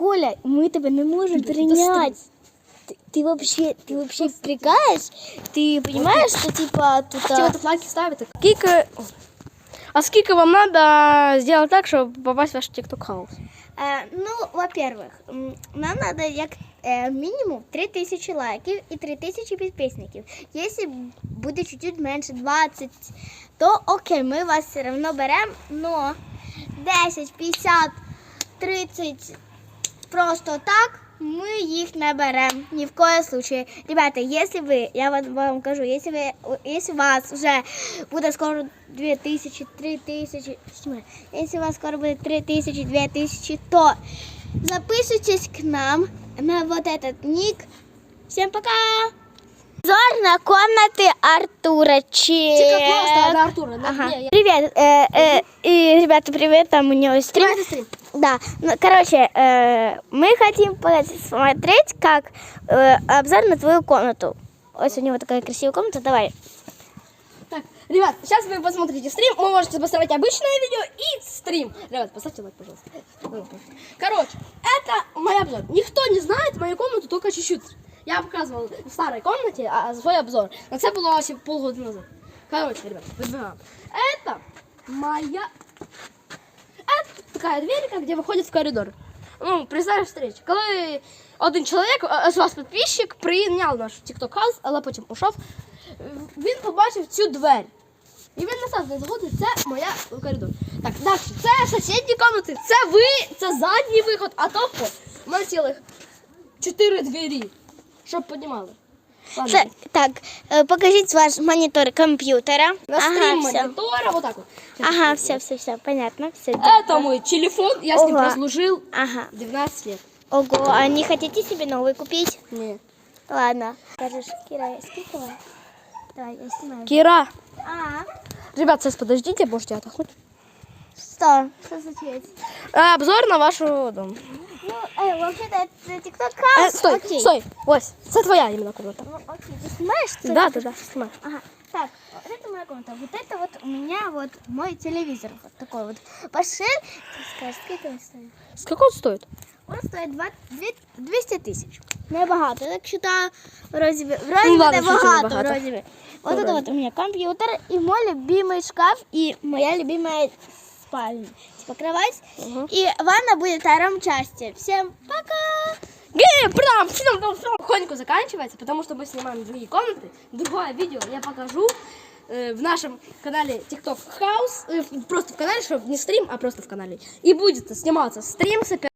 Коля, мы тебя не можем принять. Ты, ты вообще, ты вообще прикаешь? Ты понимаешь, что типа тут... Ті а, от лайки ставите. Скільки... А скільки вам надо сделать так, щоб попасть в ваш TikTok хаус? Е, ну, во-первых, м, нам надо як е, мінімум 3000 лайків і 3000 підписників. Якщо буде чуть-чуть менше 20, то окей, ми вас все одно беремо, но 10, 50, 30 просто так мы их не берем ни в коем случае. Ребята, если вы, я вам, вам кажу, если вы, если у вас уже будет скоро 2000, 3000, снимай. если у вас скоро будет 3000, 2000, то записывайтесь к нам на вот этот ник. Всем пока! Зор на комнаты Артура. Тільки просто до Артура. да? Ага. Ні, я- Привет, э, э, и ребята, привет, там у него стрим. Давайте стрім. Да, ну, короче, э, мы хотим посмотреть, как э, обзор на твою комнату. Ось у него такая красивая комната, давай. Так, ребят, сейчас вы посмотрите стрим. Вы можете посмотреть обычное видео и стрим. Ребят, поставьте лайк, пожалуйста. Короче, это мой обзор. Никто не знает мою комнату, только чуть-чуть. Я показывал в старой комнате а, свой обзор. Но это было вообще полгода назад. Короче, ребят, выбираем. Это моя... Это такая дверка, где выходит в коридор. Ну, представь встречу. Коли один чоловік, а, з вас підписчик, прийняв наш TikTok хаус, але потім ушов, він побачив цю двері. І він насад не згодить, це моя коридор. Так, далі. Це сусідні комнати, це ви, це задній виход, а то що? У мене цілих чотири двері, Щоб піднімали. Ладно. Це, так, э, покажите ваш монитор компьютера. На ага, все. монитора, вот так вот. Ага, все, все, все, понятно. Все. Это мой телефон, я с ним Ого. прослужил Ага. 12 лет. Ого, а не хотите себе новый купить? Нет. Ладно. Скажешь, Кира, я скидываю? Давай, я снимаю. Кира. А, Ребят, сейчас подождите, можете отдохнуть. что? Что случилось? Э, обзор на вашу дом. Ну, э, вообще-то это TikTok Э, стой, окей. стой, Ось, це твоя именно комната. Ну, окей, ты снимаешь? что Да, да, да, снимай. Ага. Так, вот это моя комната. Вот это вот у меня вот мой телевизор. Вот такой вот. Пошель. Ты скажешь, сколько он стоит? Сколько он стоит? Он стоит два- дві- 200 тисяч. Небагато. Я так считаю, вроде бы, вроде Ну бы ладно, небагато, небагато. вроде бы. Вот Ну, это вот у меня компьютер и мой любимый шкаф и моя любимая спальня. Типа кровать. Мгм. И ванна будет в втором части. Всем пока! Гей, прям, всем всем. Потихоньку заканчивается, потому что мы снимаем другие комнаты. Другое видео я покажу э, в нашем канале TikTok House. э, просто в канале, чтобы не стрим, а просто в канале. И будет сниматься стрим с